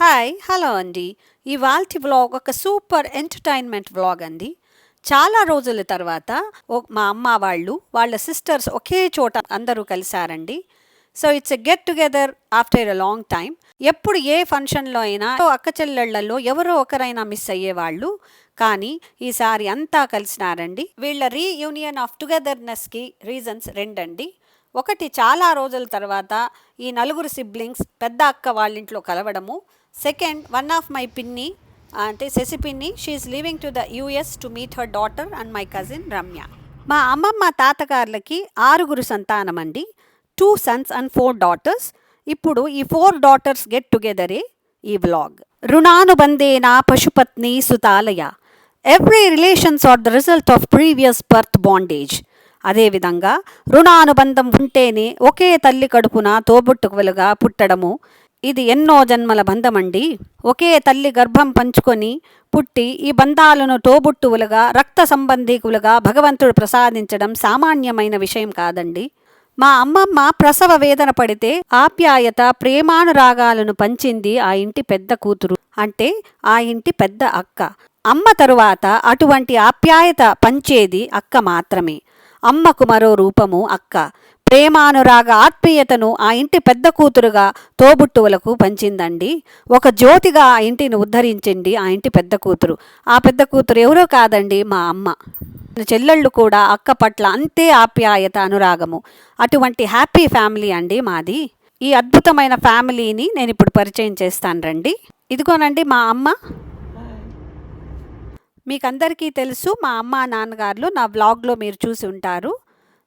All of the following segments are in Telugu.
హాయ్ హలో అండి ఇవాల్టి వ్లాగ్ ఒక సూపర్ ఎంటర్టైన్మెంట్ వ్లాగ్ అండి. చాలా రోజుల తర్వాత మా అమ్మ వాళ్ళు వాళ్ళ సిస్టర్స్ ఒకే చోట అందరూ కలిశారండి. So it's a get together after a long time ఎప్పుడు ఏ ఫంక్షన్లో అయినా అక్క చెల్లెళ్ళలో ఎవరో ఒకరైనా మిస్ అయ్యేవాళ్ళు. కానీ ఈసారి అంతా కలిసినారండి. వీళ్ళ రీయూనియన్ ఆఫ్ టుగెదర్నెస్కి రీజన్స్ రెండండి. ఒకటి చాలా రోజుల తర్వాత ఈ నలుగురు సిబ్లింగ్స్ పెద్ద అక్క వాళ్ళ ఇంట్లో కలవడము. సెకండ్ వన్ ఆఫ్ మై పిన్ని అంటే శశి పిన్ని she is leaving to the US to meet her daughter and my cousin Ramya మా అమ్మమ్మ తాతగారులకి ఆరుగురు సంతానం అండి two sons and four daughters ఇప్పుడు ఈ ఫోర్ డాటర్స్ గెట్ టుగెదరే ఈ బ్లాగ్ రుణానుబంధేన పశుపత్ని సుతాలయ. Every relations are the result of previous birth bondage అదేవిధంగా రుణానుబంధం ఉంటేనే ఒకే తల్లి కడుపున తోబుట్టుకులుగా పుట్టడము. ఇది ఎన్నో జన్మల బంధమండి. ఒకే తల్లి గర్భం పంచుకొని పుట్టి ఈ బంధాలను తోబుట్టువులుగా రక్త సంబంధీకులుగా భగవంతుడు ప్రసాదించడం సామాన్యమైన విషయం కాదండి. మా అమ్మమ్మ ప్రసవ వేదన పడితే ఆప్యాయత ప్రేమానురాగాలను పంచింది ఆ ఇంటి పెద్ద కూతురు. అంటే ఆ ఇంటి పెద్ద అక్క. అమ్మ తరువాత అటువంటి ఆప్యాయత పంచేది అక్క మాత్రమే. అమ్మకు మరో రూపము అక్క. ప్రేమానురాగ ఆత్మీయతను ఆ ఇంటి పెద్ద కూతురుగా తోబుట్టువులకు పంచిందండి. ఒక జ్యోతిగా ఆ ఇంటిని ఉద్ధరించింది ఆ ఇంటి పెద్ద కూతురు. ఆ పెద్ద కూతురు ఎవరో కాదండి మా అమ్మ. చెల్లెళ్ళు కూడా అక్క పట్ల అంతే ఆప్యాయత అనురాగము. అటువంటి హ్యాపీ ఫ్యామిలీ అండి మాది. ఈ అద్భుతమైన ఫ్యామిలీని నేను ఇప్పుడు పరిచయం చేస్తాను రండి. ఇదిగోనండి మా అమ్మ. మీకందరికీ తెలుసు మా అమ్మ నాన్నగారులు నా వ్లాగ్లో మీరు చూసి ఉంటారు.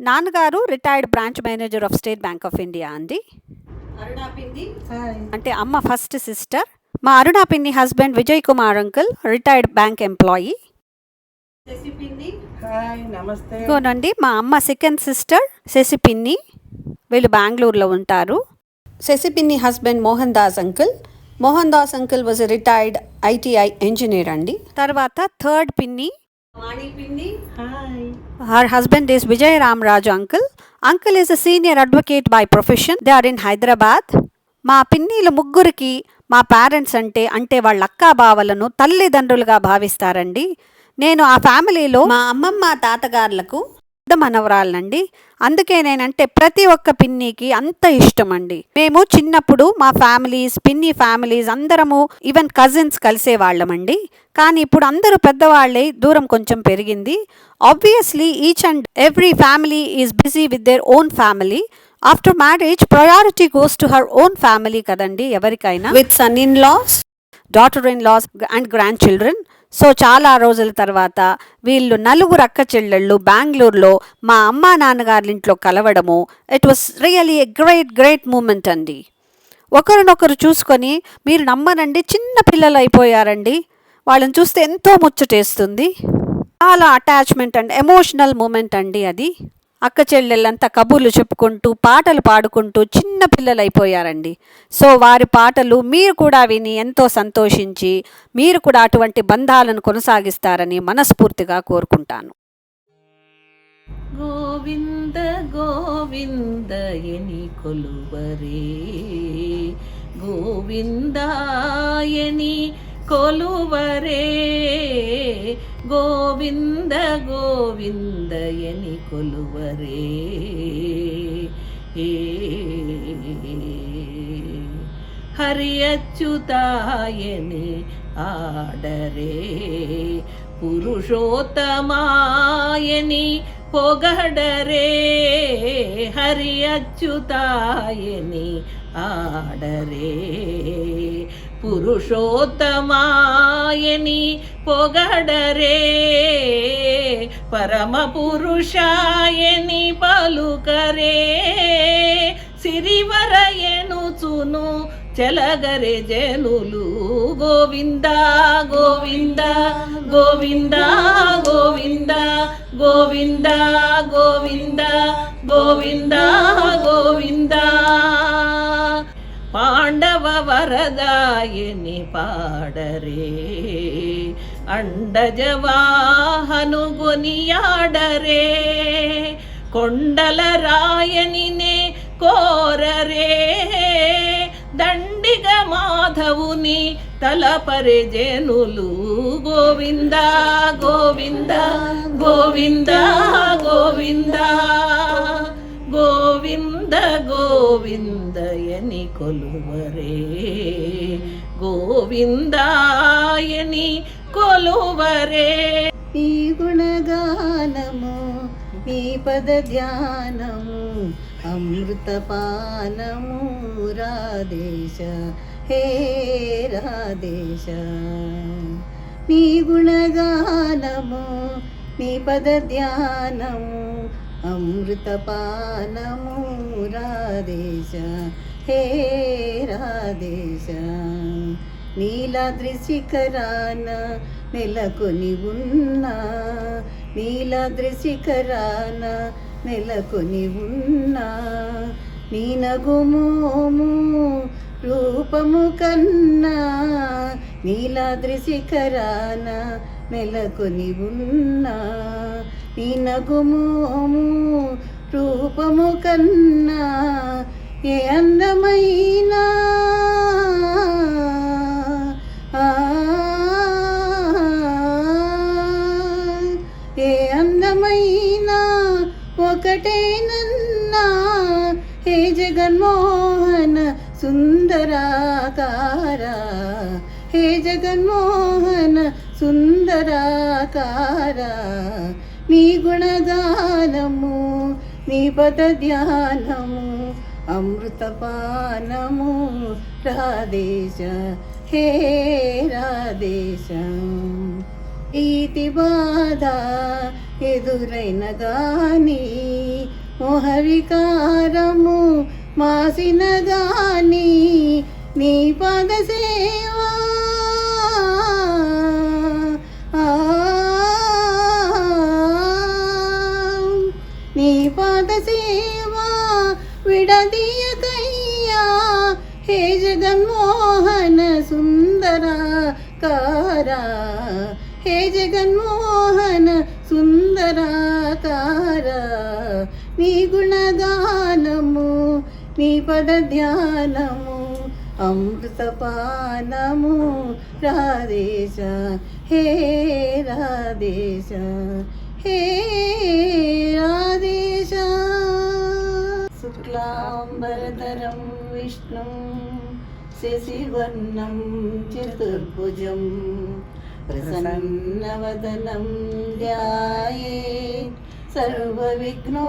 నాన్నగారు retired branch manager of State Bank of India అండి. అంటే అమ్మ ఫస్ట్ సిస్టర్. మా అరుణా పిన్ని husband Vijay Kumar uncle retired bank employee. ఇదిగోనండి మా అమ్మ సెకండ్ సిస్టర్ శశి పిన్ని వీళ్ళు బెంగళూరులో ఉంటారు. శశి పిన్ని husband Mohan Das uncle. Mohan Das uncle was retired ITI engineer అండి. తర్వాత థర్డ్ పిన్ని Her husband is Vijay Ramraju uncle. Uncle is a senior advocate by profession. They are in Hyderabad. మా పిన్నిల ముగ్గురికి మా పేరెంట్స్ అంటే అంటే వాళ్ళ అక్కా బావలను తల్లిదండ్రులుగా భావిస్తారండి నేను ఆ ఫ్యామిలీలో మా అమ్మమ్మ తాతగారులకు పెద్ద మనవరాలనండి అందుకే నేనంటే ప్రతి ఒక్క పిన్నికి అంత ఇష్టం అండి మేము చిన్నప్పుడు మా ఫ్యామిలీస్ పిన్ని ఫ్యామిలీస్ అందరము ఈవెన్ కజిన్స్ కలిసే వాళ్ళమండి. కానీ ఇప్పుడు అందరూ పెద్దవాళ్ళే దూరం కొంచెం పెరిగింది. Obviously each and every family is busy with their own family after marriage priority goes to her own family కదండి ఎవరికైనా. With son in law daughter in law and grandchildren so చాలా రోజుల తర్వాత వీళ్ళు నలుగురు అక్క చెల్లెళ్ళు బెంగళూరులో మా అమ్మా నాన్నగారింట్లో కలవడము. It was really a great great moment అండి. ఒకరినొకరు చూసుకొని మీరు నమ్మనండి చిన్న పిల్లలు అయిపోయారండి. వాళ్ళని చూస్తే ఎంతో ముచ్చటేస్తుంది. చాలా అటాచ్మెంట్ అండ్ ఎమోషనల్ మూమెంట్ అండి అది. అక్క చెల్లెళ్ళంతా కబుర్లు చెప్పుకుంటూ పాటలు పాడుకుంటూ చిన్న పిల్లలైపోయారండి. అయిపోయారండి సో వారి పాటలు మీరు కూడా విని ఎంతో సంతోషించి మీరు కూడా అటువంటి బంధాలను కొనసాగిస్తారని మనస్ఫూర్తిగా కోరుకుంటాను. గోవింద గోవిందయని కొలువరే. గోవిందాయని కొలువరే గోవింద గోవింద ఎని కొలువరే హరియచ్యుతాయని ఆడరే పురుషోత్తమాయని పొగడరే హరియచ్యుతాయని ఆడరే పురుషోత్తమాయని పొగడరే. పరమపురుషాయని పలుకరే. సిరివరయనుచును చెలగరే జనులు. గోవింద గోవింద గోవింద గోవింద గోవింద గోవింద గోవింద ವರದಾಯಿನಿ ಪಾಡರೆ ಅಂಡಜವಾಹನುಗುನಿಯಾಡರೆ ಕೊಂಡಲ ರಾಯನಿನೇ ಕೋರರೆ దండిగ మాధవుని తలపరి జనులు గోవింద గోవింద గోవింద గోవిందా గోవింద గోవిందయని కొలువరే. గోవిందాయని కొలువరే. నీ గుణగానము నీ పద ధ్యానము అమృతపానము రాధేశ హే రాధేశ. నీ గుణగానము నీ పద ధ్యానము అమృతపానము రాధేశ హే రాధేశ. నీలాద్రి శిఖరాన నెలకొని ఉన్నా నీలాద్రి శిఖరాన నెలకొని ఉన్నా నీనగుమోము రూపము కన్నా నీలాద్రి శిఖరాన నెలకొని ఉన్నా తినగుమోము రూపము కన్నా ఏ అందమైనా. ఏ అందమైనా ఒకటేనన్నా హే జగన్మోహన సుందరాకార హే జగన్మోహన సుందరాకారా. నీ గుణగానము నీ పద ధ్యానము అమృతపానము. రాధేశ హే రాధేశ. ఈతి బాధ ఎదురైన గాని మోహవికారము మాసిన గాని నీ పదసే జగన్మోహన జగన్మోహన సుందరాకారా। హే జగన్మోహన సుందరాకారా। నీ గుణగానము నీ పద ధ్యానము అమృతపానము రాధేశ। హే రాధేశ హే రాధేశ। శుక్లాంబరధరం విష్ణు। శశివర్ణం చతుర్భుజం ప్రసన్నవదనం ధ్యాయే సర్వవిఘ్నోపశాంతయే.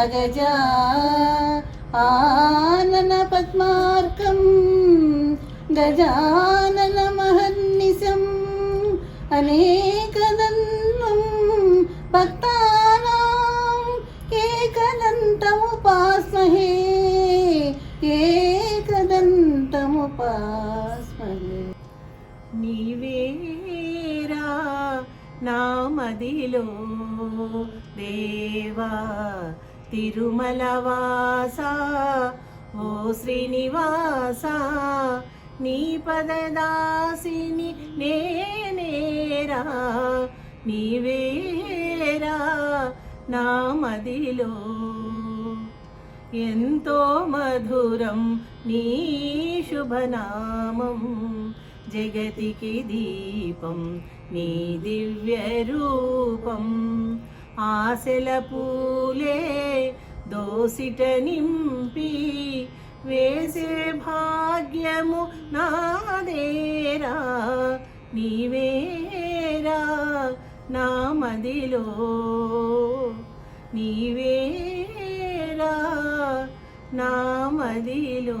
అగజా ఆనన పద్మార్కం గజానన మహర్నిశం అనేకదంతం భక్తానాం ఏకదంతముపాస్మహే. ఏకదంతముపాస్మహే నీవేరా నా మదిలో దేవా తిరుమల వాస ఓ శ్రీనివాస నీ పదదాసిని నేనేరా నీవేరా నా మదిలో. ఎంతో మధురం నీ శుభనామం జగతికి దీపం నీ దివ్య రూపం. ఆశల పూలే దోసిట నింపి వేసే భాగ్యము నాదేరా నీవేరా నా మదిలో నీవేరా. నామదిలో.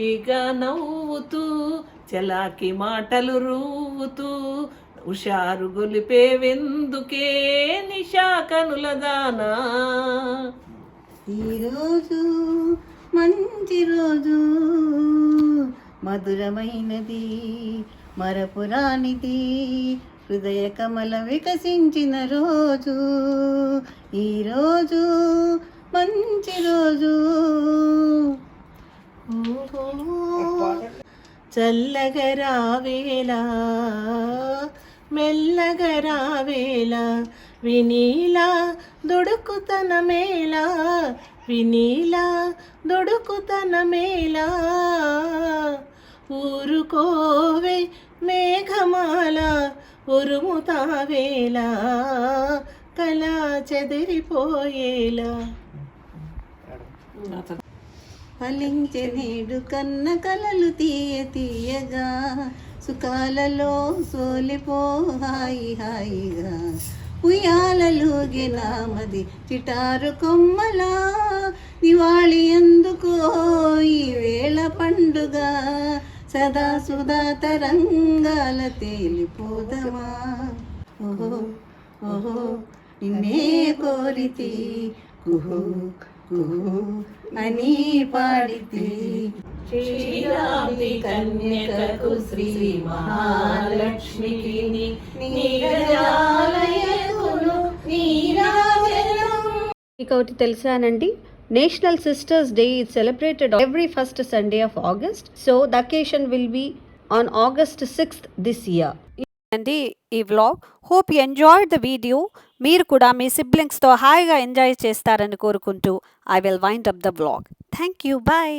ఇక నవ్వుతూ చలాకి మాటలు రూవుతూ హుషారు గొలిపే వెందుకే నిశా దానా. ఈరోజు మంచి రోజు మధురమైనది మరపురానిది హృదయ కమల వికసించిన రోజు. ఈరోజు మంచి రోజు. చల్లగరావేలా మెల్లగరావేలా వినీలా దొడుకుతన మేళ వినీలా దొడుకుతన దొడుకుతనమేలా ఊరుకోవే మేఘమాల ఉరుముతావేలా కళ చెదిరిపోయేలా ఫలించే నేడు కన్న కలలు తీయ తీయగా సుఖాలలో సోలిపో హాయి హాయిగా. ఉయ్యాలలుగే నామది చిటారు కొమ్మలా దివాళి ఎందుకో ఈ వేళ పండుగ. సదా సుధా తరంగాల తేలిపోదమా. ఓహో ఓహో నిన్నే కోరితి కుహో అని పాడితి శ్రీరామి కన్యకకు శ్రీ మహాలక్ష్మికి నీరాలయకును నీరాజనం మీకు ఒకటి తెలుసానండి national sisters day is celebrated every first Sunday of August so the occasion will be on August sixth this year అండి ఈ vlog hope enjoy the video మీరు కూడా మీ సిబ్లింగ్స్తో హాయిగా ఎంజాయ్ చేస్తారని కోరుకుంటూ I will wind up the vlog thank you bye